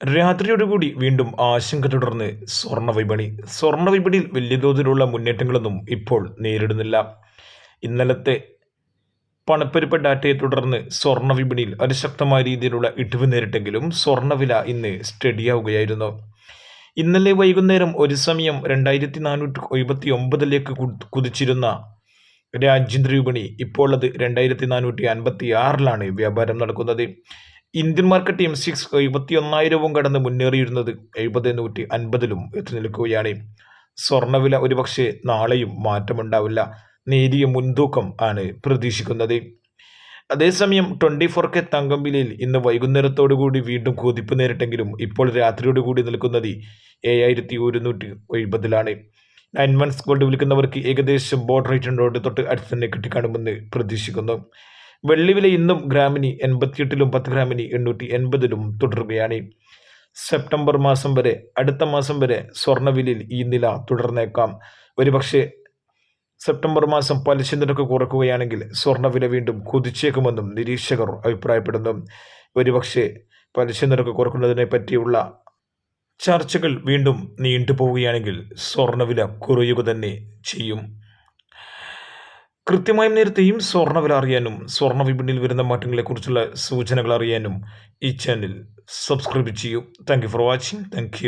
രാത്രിയോടുകൂടി വീണ്ടും ആശങ്ക തുടർന്ന് സ്വർണ വിപണി. സ്വർണ വിപണിയിൽ വലിയ തോതിലുള്ള മുന്നേറ്റങ്ങളൊന്നും ഇപ്പോൾ നേരിടുന്നില്ല. ഇന്നലത്തെ പണപ്പെരുപ്പ ഡാറ്റയെ തുടർന്ന് സ്വർണ വിപണിയിൽ അതിശക്തമായ രീതിയിലുള്ള ഇടിവ് നേരിട്ടെങ്കിലും സ്വർണവില ഇന്ന് സ്റ്റഡിയാവുകയായിരുന്നു. ഇന്നലെ വൈകുന്നേരം ഒരു സമയം രണ്ടായിരത്തി നാനൂറ്റി എഴുപത്തി ഒമ്പതിലേക്ക് കുതിച്ചിരുന്ന രാജ്യാന്തര വിപണി ഇപ്പോൾ അത് രണ്ടായിരത്തി നാനൂറ്റി അൻപത്തി ആറിലാണ് വ്യാപാരം നടക്കുന്നത്. ഇന്ത്യൻ മാർക്കറ്റ് എം സിക്സ് എഴുപത്തി ഒന്നായിരവും കടന്ന് മുന്നേറിയിരുന്നത് എഴുപത് നൂറ്റി അൻപതിലും എത്തി നിൽക്കുകയാണ്. സ്വർണവില ഒരുപക്ഷെ നാളെയും മാറ്റമുണ്ടാവില്ല. നേരിയ മുൻതൂക്കം ആണ് പ്രതീക്ഷിക്കുന്നത്. അതേസമയം ട്വന്റി ഫോർ കെ തങ്കം വിലയിൽ ഇന്ന് വൈകുന്നേരത്തോടുകൂടി വീണ്ടും കുതിപ്പ് നേരിട്ടെങ്കിലും ഇപ്പോൾ രാത്രിയോടുകൂടി നിൽക്കുന്നത് ഏഴായിരത്തി ഒരുന്നൂറ്റി എഴുപതിലാണ് നയൻ മന്ത്സ് ഗോൾഡ് വിൽക്കുന്നവർക്ക് ഏകദേശം ബോർഡർ റേറ്റിനോട് തൊട്ട് അടുത്ത് തന്നെ കിട്ടിക്കാണുമെന്ന് പ്രതീക്ഷിക്കുന്നു. വെള്ളി വില ഇന്നും ഗ്രാമിന് എൺപത്തിയെട്ടിലും പത്ത് ഗ്രാമിന് എണ്ണൂറ്റി എൺപതിലും തുടരുകയാണ്. സെപ്റ്റംബർ മാസം വരെ അടുത്ത മാസം വരെ സ്വർണവിലയിൽ ഈ നില തുടർന്നേക്കാം. ഒരുപക്ഷെ സെപ്റ്റംബർ മാസം പലിശ നിരക്ക് കുറക്കുകയാണെങ്കിൽ സ്വർണവില വീണ്ടും കുതിച്ചേക്കുമെന്നും നിരീക്ഷകർ അഭിപ്രായപ്പെടുന്നു. ഒരുപക്ഷെ പലിശ നിരക്ക് കുറക്കുന്നതിനെ പറ്റിയുള്ള ചർച്ചകൾ വീണ്ടും നീണ്ടുപോവുകയാണെങ്കിൽ സ്വർണവില കുറയുക തന്നെ ചെയ്യും. കൃത്യമായും നേരത്തെയും സ്വർണവില അറിയാനും സ്വർണ വിപണിയിൽ വരുന്ന മാറ്റങ്ങളെക്കുറിച്ചുള്ള സൂചനകൾ അറിയാനും ഈ ചാനൽ സബ്സ്ക്രൈബ് ചെയ്യൂ. Thank for watching thank